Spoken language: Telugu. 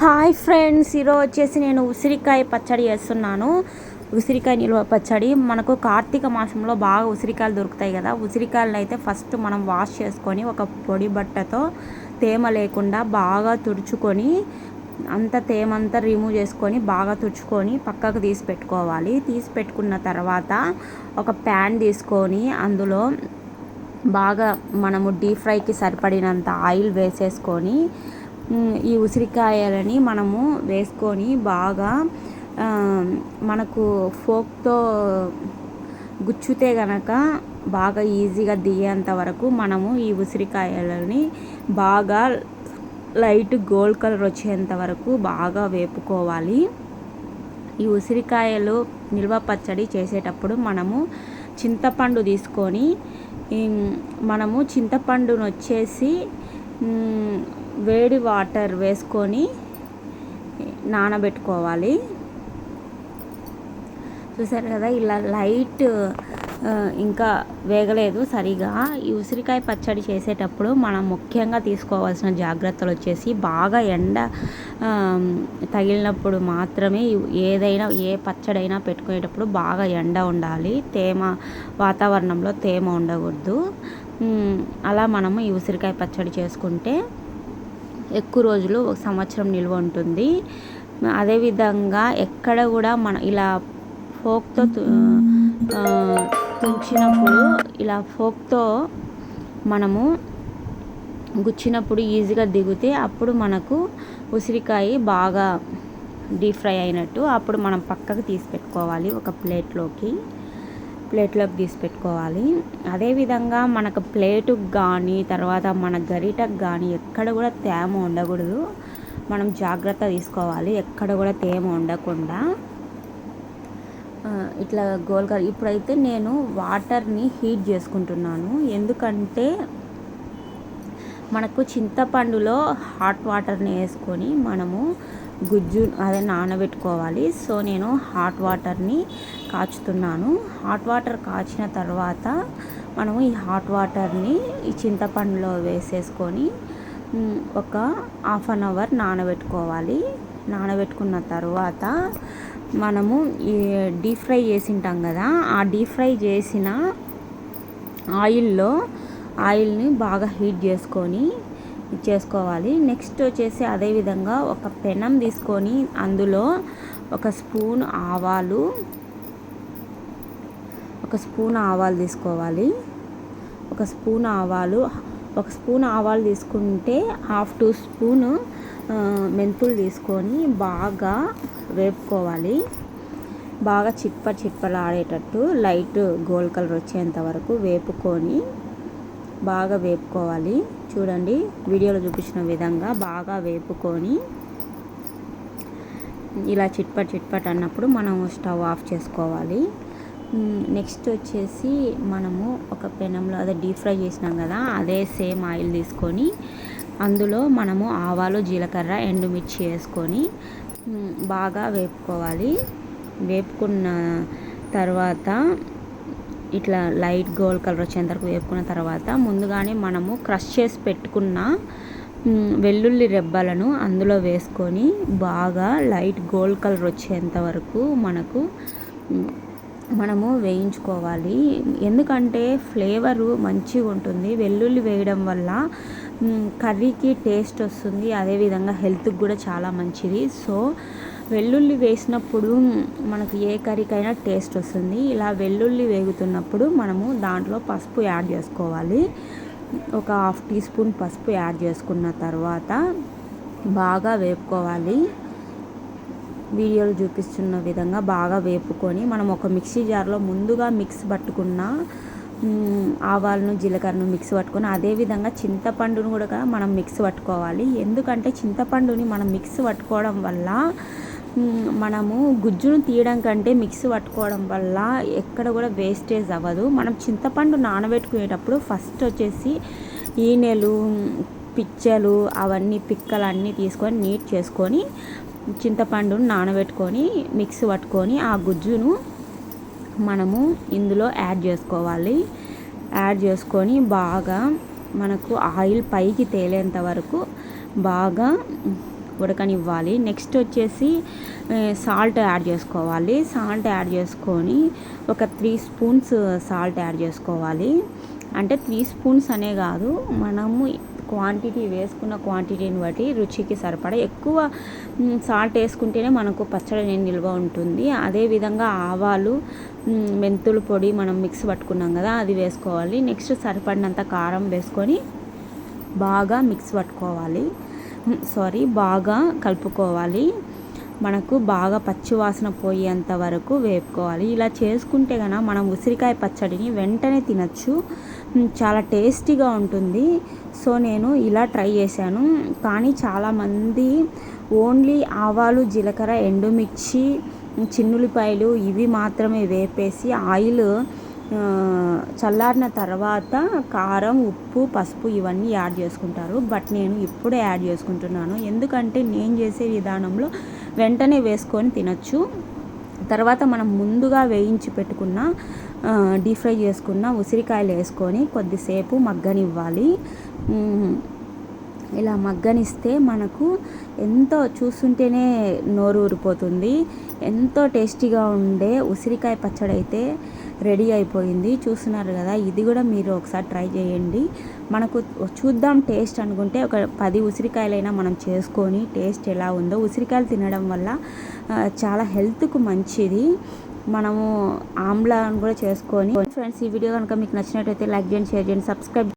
హాయ్ ఫ్రెండ్స్ ఈరోజు వచ్చేసి నేను ఉసిరికాయ పచ్చడి చేస్తున్నాను. ఉసిరికాయ నిల్వ పచ్చడి. మనకు కార్తీక మాసంలో బాగా ఉసిరికాయలు దొరుకుతాయి కదా. ఉసిరికాయలను అయితే ఫస్ట్ మనం వాష్ చేసుకొని ఒక పొడి బట్టతో తేమ లేకుండా బాగా తుడుచుకొని అంత తేమంతా రిమూవ్ చేసుకొని బాగా తుడుచుకొని పక్కకు తీసి పెట్టుకోవాలి. తీసి పెట్టుకున్న తర్వాత ఒక ప్యాన్ తీసుకొని అందులో బాగా మనము డీప్ ఫ్రైకి సరిపడినంత ఆయిల్ వేసేసుకొని ఈ ఉసిరికాయలని మనము వేసుకొని బాగా మనకు ఫోక్తో గుచ్చుతే గనక బాగా ఈజీగా దిగేంత వరకు మనము ఈ ఉసిరికాయలని బాగా లైట్ గోల్డ్ కలర్ వచ్చేంత వరకు బాగా వేపుకోవాలి. ఈ ఉసిరికాయలు నిల్వ పచ్చడి చేసేటప్పుడు మనము చింతపండు తీసుకొని మనము చింతపండును వచ్చేసి వేడి వాటర్ వేసుకొని నానబెట్టుకోవాలి. చూసారు కదా ఇలా లైట్ ఇంకా వేగలేదు సరిగా. ఈ ఉసిరికాయ పచ్చడి చేసేటప్పుడు మనం ముఖ్యంగా తీసుకోవాల్సిన జాగ్రత్తలు వచ్చేసి బాగా ఎండ తగిలినప్పుడు మాత్రమే ఏదైనా ఏ పచ్చడైనా పెట్టుకునేటప్పుడు బాగా ఎండ ఉండాలి. తేమ వాతావరణంలో తేమ ఉండకూడదు. అలా మనము ఈ ఉసిరికాయ పచ్చడి చేసుకుంటే ఎక్కువ రోజులు ఒక సంవత్సరం నిల్వ ఉంటుంది. అదేవిధంగా ఎక్కడ కూడా మన ఇలా ఫోక్తో తు- తుంచినప్పుడు ఇలా ఫోక్తో మనము గుచ్చినప్పుడు ఈజీగా దిగితే అప్పుడు మనకు ఉసిరికాయ బాగా డీప్ ఫ్రై అయినట్టు అప్పుడు మనం పక్కకు తీసి పెట్టుకోవాలి ఒక ప్లేట్లోకి. ప్లేట్లోకి తీసి పెట్టుకోవాలి. అదేవిధంగా మనకు ప్లేటుకు కానీ తర్వాత మన గరిటకు కానీ ఎక్కడ కూడా తేమ ఉండకూడదు. మనం జాగ్రత్త తీసుకోవాలి. ఎక్కడ కూడా తేమ ఉండకుండా. ఇట్లా గోల్గా ఇప్పుడైతే నేను వాటర్ని హీట్ చేసుకుంటున్నాను. ఎందుకంటే మనకు చింతపండులో హాట్ వాటర్ని వేసుకొని మనము గుజ్జు అదే నానబెట్టుకోవాలి. సో నేను హాట్ వాటర్ని కాచుతున్నాను. హాట్ వాటర్ కాచిన తర్వాత మనము ఈ హాట్ వాటర్ని ఈ చింతపండులో వేసేసుకొని ఒక హాఫ్ అన్ అవర్ నానబెట్టుకోవాలి. నానబెట్టుకున్న తర్వాత మనము ఈ డీప్ ఫ్రై చేసింటాం కదా ఆ డీప్ ఫ్రై చేసిన ఆయిల్లో ఆయిల్ని బాగా హీట్ చేసుకొని చేసుకోవాలి. నెక్స్ట్ వచ్చేసి అదేవిధంగా ఒక పెనం తీసుకొని అందులో ఒక స్పూన్ ఆవాలు ఒక స్పూన్ ఆవాలు తీసుకోవాలి. ఒక స్పూన్ ఆవాలు ఒక స్పూన్ ఆవాలు తీసుకుంటే హాఫ్ టీ స్పూన్ మెంతులు తీసుకొని బాగా వేపుకోవాలి. బాగా చిట్ప చిట్పలు ఆడేటట్టు లైట్ గోల్డ్ కలర్ వచ్చేంత వరకు వేపుకొని బాగా వేపుకోవాలి. చూడండి వీడియోలో చూపించిన విధంగా బాగా వేపుకొని ఇలా చిట్పట్ చిట్పట్ అన్నప్పుడు మనం స్టవ్ ఆఫ్ చేసుకోవాలి. నెక్స్ట్ వచ్చేసి మనము ఒక పెనంలో అదే డీప్ ఫ్రై చేసినాం కదా అదే సేమ్ ఆయిల్ తీసుకొని అందులో మనము ఆవాలు జీలకర్ర ఎండుమిర్చి వేసుకొని బాగా వేపుకోవాలి. వేపుకున్న తర్వాత ఇట్లా లైట్ గోల్డ్ కలర్ వచ్చేంత వరకు వేపుకున్న తర్వాత ముందుగానే మనము క్రష్ చేసి పెట్టుకున్న వెల్లుల్లి రెబ్బలను అందులో వేసుకొని బాగా లైట్ గోల్డ్ కలర్ వచ్చేంత వరకు మనకు మనము వేయించుకోవాలి. ఎందుకంటే ఫ్లేవరు మంచిగా ఉంటుంది. వెల్లుల్లి వేయడం వల్ల కర్రీకి టేస్ట్ వస్తుంది. అదేవిధంగా హెల్త్కి కూడా చాలా మంచిది. సో వెల్లుల్లి వేసినప్పుడు మనకు ఏ కర్రీకైనా టేస్ట్ వస్తుంది. ఇలా వెల్లుల్లి వేగుతున్నప్పుడు మనము దాంట్లో పసుపు యాడ్ చేసుకోవాలి. ఒక హాఫ్ టీ స్పూన్ పసుపు యాడ్ చేసుకున్న తర్వాత బాగా వేపుకోవాలి. వీడియోలో చూపిస్తున్న విధంగా బాగా వేపుకొని మనం ఒక మిక్సీ జార్లో ముందుగా మిక్స్ పట్టుకున్న ఆవాలను జీలకర్రను మిక్స్ పట్టుకొని అదేవిధంగా చింతపండును కూడా మనం మిక్స్ పట్టుకోవాలి. ఎందుకంటే చింతపండుని మనం మిక్స్ పట్టుకోవడం వల్ల మనము గుజ్జును తీయడం కంటే మిక్స్ పట్టుకోవడం వల్ల ఎక్కడ కూడా వేస్టేజ్ అవ్వదు. మనం చింతపండు నానబెట్టుకునేటప్పుడు ఫస్ట్ వచ్చేసి ఈనెలు పిచ్చలు అవన్నీ పిక్కలు అన్నీ తీసుకొని నీట్ చేసుకొని చింతపండును నానబెట్టుకొని మిక్స్ పట్టుకొని ఆ గుజ్జును మనము ఇందులో యాడ్ చేసుకోవాలి. యాడ్ చేసుకొని బాగా మనకు ఆయిల్ పైకి తేలేంత వరకు బాగా ఉడకనివ్వాలి. నెక్స్ట్ వచ్చేసి సాల్ట్ యాడ్ చేసుకోవాలి. సాల్ట్ యాడ్ చేసుకొని ఒక త్రీ స్పూన్స్ సాల్ట్ యాడ్ చేసుకోవాలి. అంటే త్రీ స్పూన్స్ అనే కాదు మనము క్వాంటిటీ వేసుకున్న క్వాంటిటీని బట్టి రుచికి సరిపడా ఎక్కువ సాల్ట్ వేసుకుంటేనే మనకు పచ్చడి నేను నిల్వ ఉంటుంది. అదేవిధంగా ఆవాలు మెంతుల పొడి మనం మిక్స్ పట్టుకున్నాం కదా అది వేసుకోవాలి. నెక్స్ట్ సరిపడినంత కారం వేసుకొని బాగా మిక్స్ పట్టుకోవాలి. సారీ బాగా కలుపుకోవాలి. మనకు బాగా పచ్చివాసన పోయేంత వరకు వేపుకోవాలి. ఇలా చేసుకుంటే కనుక మనం ఉసిరికాయ పచ్చడిని వెంటనే తినచ్చు. చాలా టేస్టీగా ఉంటుంది. సో నేను ఇలా ట్రై చేశాను. కానీ చాలామంది ఓన్లీ ఆవాలు జీలకర్ర ఎండుమిర్చి చిన్నులిపాయలు ఇవి మాత్రమే వేపేసి ఆయిల్ చల్లారిన తర్వాత కారం ఉప్పు పసుపు ఇవన్నీ యాడ్ చేసుకుంటారు. బట్ నేను ఇప్పుడే యాడ్ చేసుకుంటున్నాను. ఎందుకంటే నేను చేసే విధానంలో వెంటనే వేసుకొని తినచ్చు. తర్వాత మనం ముందుగా వేయించి పెట్టుకున్న డీప్ ఫ్రై చేసుకున్న ఉసిరికాయలు వేసుకొని కొద్దిసేపు మగ్గనివ్వాలి. ఇలా మగ్గనిస్తే మనకు ఎంతో చూస్తుంటేనే నోరు ఊరిపోతుంది. ఎంతో టేస్టీగా ఉండే ఉసిరికాయ పచ్చడి అయితే రెడీ అయిపోయింది. చూస్తున్నారు కదా ఇది కూడా మీరు ఒకసారి ట్రై చేయండి. మనకు చూద్దాం టేస్ట్ అనుకుంటే ఒక పది ఉసిరికాయలైనా మనం చేసుకొని టేస్ట్ ఎలా ఉందో. ఉసిరికాయలు తినడం వల్ల చాలా హెల్త్కు మంచిది. మనము ఆమ్లాన్ని కూడా చేసుకొని ఫ్రెండ్స్ ఈ వీడియో కనుక మీకు నచ్చినట్టయితే లైక్ చేయండి షేర్ చేయండి సబ్స్క్రైబ్